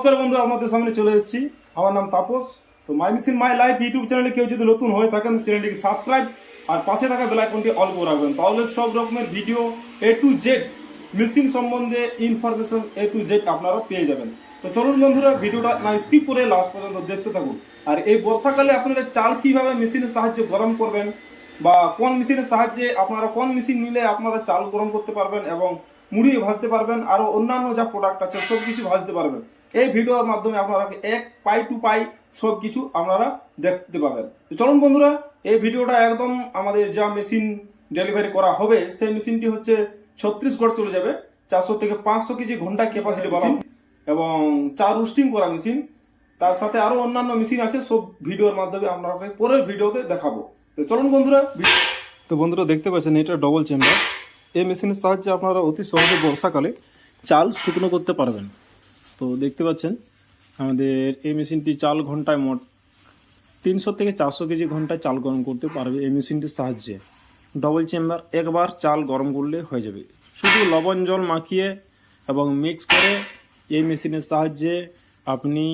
নমস্কার বন্ধু আপনাদের সামনে চলে এসেছি। আমার নাম তাপস। তো my mission my life YouTube চ্যানেলে কেউ যদি নতুন হয়ে থাকেন চ্যানেলটিকে সাবস্ক্রাইব আর পাশে থাকা বেল আইকনটি অল করে রাখবেন। তাহলে সব রকমের video A to Z machine সম্বন্ধে ইনফরমেশন এ টু জেড আপনারা পেয়ে যাবেন। তো চলুন বন্ধুরা, ভিডিওটা না স্কিপ করে লাস্ট পর্যন্ত দেখতে থাকুন। আর এই বর্ষাকালে আপনারা চাল কীভাবে মেশিনের সাহায্যে গরম করবেন বা কোন মেশিনের সাহায্যে আপনারা কোন মেশিন নিলে আপনারা চাল গরম করতে পারবেন এবং মুড়ি ভাজতে পারবেন আরও অন্যান্য যা প্রোডাক্ট আছে সব কিছু ভাজতে পারবেন। এই ভিডিওর মাধ্যমে আপনারা এক পাই টু পাই সব কিছু আপনারা দেখতে পাবেন। চলুন বন্ধুরা, এই ভিডিওটা একদম আমাদের যা মেশিন ডেলিভারি করা হবে, সেই মেশিনটি হচ্ছে ছত্রিশগড় চলে যাবে। চারশো থেকে পাঁচশো কেজি ঘণ্টা ক্যাপাসিটি বালা এবং চা রোস্টিং করা মেশিন। তার সাথে আরও অন্যান্য মেশিন আছে, সব ভিডিওর মাধ্যমে আপনাকে পরের ভিডিওতে দেখাবো। তো চলুন বন্ধুরা তো বন্ধুরা, দেখতে পাচ্ছেন এটা ডবল চেম্বার এই মেশিনের সাহায্যে আপনারা অতি সহজে বর্ষাকালে চাল শুকনো করতে পারবেন। তো দেখতে পাচ্ছেন, আমাদের এই মেশিনটি চাল ঘন্টায় মোট তিনশো থেকে চারশো কেজি ঘন্টায় চাল গরম করতে পারবে এই মেশিনটির সাহায্যে। ডবল চেম্বার একবার চাল গরম করলে হয়ে যাবে। শুধু লবণ জল মাখিয়ে এবং মিক্স করে এই মেশিনের সাহায্যে আপনি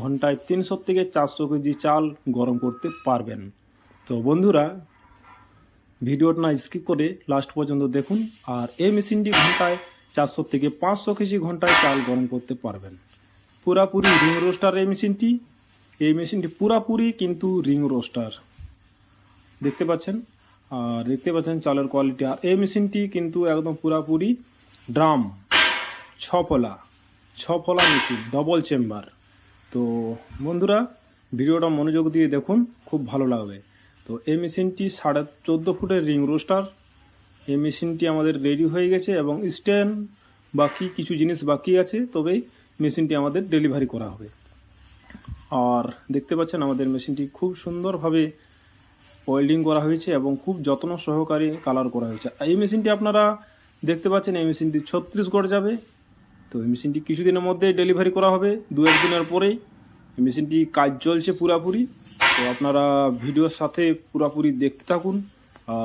ঘন্টায় তিনশো থেকে চারশো কেজি চাল গরম করতে পারবেন। তো বন্ধুরা, ভিডিওটা না স্কিপ করে লাস্ট পর্যন্ত দেখুন। আর এই মেশিনটি ঘন্টায় চারশো থেকে পাঁচশো কেজি ঘন্টায় চাল গরম করতে পারবেন। পুরাপুরি রিং রোস্টার এই মেশিনটি। এই মেশিনটি পুরাপুরি কিন্তু রিং রোস্টার। দেখতে পাচ্ছেন? আর দেখতে পাচ্ছেন চালের কোয়ালিটি। আর এই মেশিনটি কিন্তু একদম পুরাপুরি ড্রাম ছ ফলা ছ ফলা মেশিন ডবল চেম্বার তো বন্ধুরা, ভিডিওটা মনোযোগ দিয়ে দেখুন, খুব ভালো লাগবে। তো এই মেশিনটি সাড়ে চোদ্দ ফুটের রিং রোস্টার। এই মেশিনটি আমাদের রেডি হয়ে গেছে এবং স্ট্যান্ড বাকি কিছু জিনিস বাকি আছে তবেই মেশিনটি আমাদের ডেলিভারি করা হবে। আর দেখতে পাচ্ছেন আমাদের মেশিনটি খুব সুন্দরভাবে ওয়েল্ডিং করা হয়েছে এবং খুব যত্ন সহকারে কালার করা হয়েছে। এই মেশিনটি আপনারা দেখতে পাচ্ছেন, এই মেশিনটি ছত্রিশগড় যাবে। তো এই মেশিনটি কিছুদিনের মধ্যে ডেলিভারি করা হবে, দু একদিনের পরেই। এই মেশিনটি কাজ চলছে পুরাপুরি। তো আপনারা ভিডিওর সাথে পুরাপুরি দেখতে থাকুন।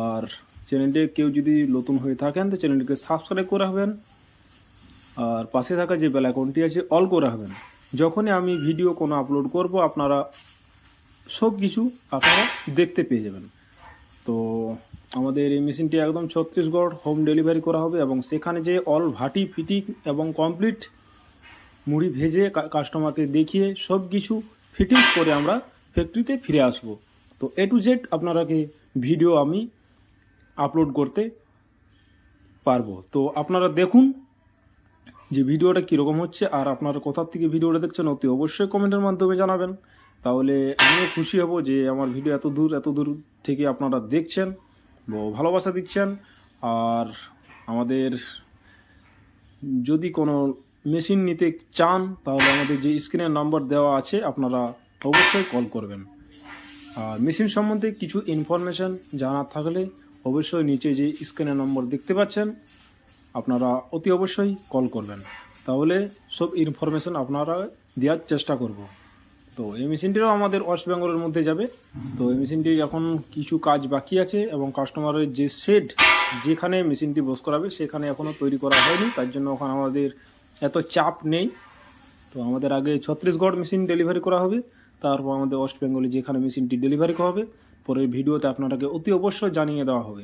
আর চ্যানেলটি কেউ যদি নতুন হয়ে থাকেন, তো চ্যানেলটিকে সাবস্ক্রাইব করে হবেন আর পাশে থাকা যে বেল আইকনটি আছে অল করে হবেন যখনই আমি ভিডিও কোনো আপলোড করব, আপনারা সব কিছু আপনারা দেখতে পেয়ে যাবেন। তো আমাদের এই মেশিনটি একদম ছত্তিশগড় হোম ডেলিভারি করা হবে এবং সেখানে যে অল ভাটি ফিটিং এবং কমপ্লিট মুড়ি ভেজে কাস্টমারকে দেখিয়ে সব কিছু ফিটিং করে আমরা ফ্যাক্টরিতে ফিরে আসব। তো এ টু জেড আপনারাকে ভিডিও আমি আপলোড করতে পারব। তো আপনারা দেখুন যে ভিডিওটা কীরকম হচ্ছে আর আপনারা কোথার থেকে ভিডিওটা দেখছেন অতি অবশ্যই কমেন্টের মাধ্যমে জানাবেন। তাহলে আমিও খুশি হব যে আমার ভিডিও এত দূর এত দূর থেকে আপনারা দেখছেন ভালোবাসা দিচ্ছেন। আর আমাদের যদি কোনো মেশিন নিতে চান, তাহলে আমাদের যে স্ক্রিনের নাম্বার দেওয়া আছে, আপনারা অবশ্যই কল করবেন। আর মেশিন সম্বন্ধে কিছু ইনফরমেশন জানার থাকলে অবশ্যই নিচে যে স্ক্রিনের নম্বর দেখতে পাচ্ছেন, আপনারা অতি অবশ্যই কল করবেন। তাহলে সব ইনফরমেশন আপনারা দেওয়ার চেষ্টা করব। তো এই মেশিনটিও আমাদের ওয়েস্ট বেঙ্গলের মধ্যে যাবে। তো এই মেশিনটির এখন কিছু কাজ বাকি আছে এবং কাস্টমারের যে শেড যেখানে মেশিনটি বস করাবে, সেখানে এখনও তৈরি করা হয়নি। তার জন্য ওখানে আমাদের এত চাপ নেই। তো আমাদের আগে ছত্রিশগড় মেশিন ডেলিভারি করা হবে। তারপর আমাদের ওয়েস্ট বেঙ্গলে যেখানে মেশিনটি ডেলিভারি করা হবে পরের ভিডিওতে আপনারাকে অতি অবশ্যই জানিয়ে দেওয়া হবে।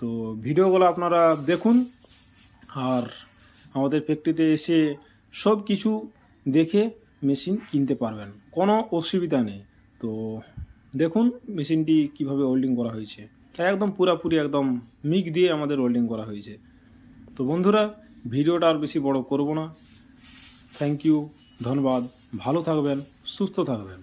তো ভিডিওগুলো আপনারা দেখুন আর আমাদের ফ্যাক্টরিতে এসে সব কিছু দেখে মেশিন কিনতে পারবেন। কোনো অসুবিধা নেই। তো দেখুন মেশিনটি কীভাবে ওয়েল্ডিং করা হয়েছে। একদম পুরাপুরি একদম মিক দিয়ে আমাদের ওয়েল্ডিং করা হয়েছে। তো বন্ধুরা, ভিডিওটা আর বেশি বড় করব না। থ্যাংক ইউ ধন্যবাদ। ভালো থাকবেন, সুস্থ থাকবেন।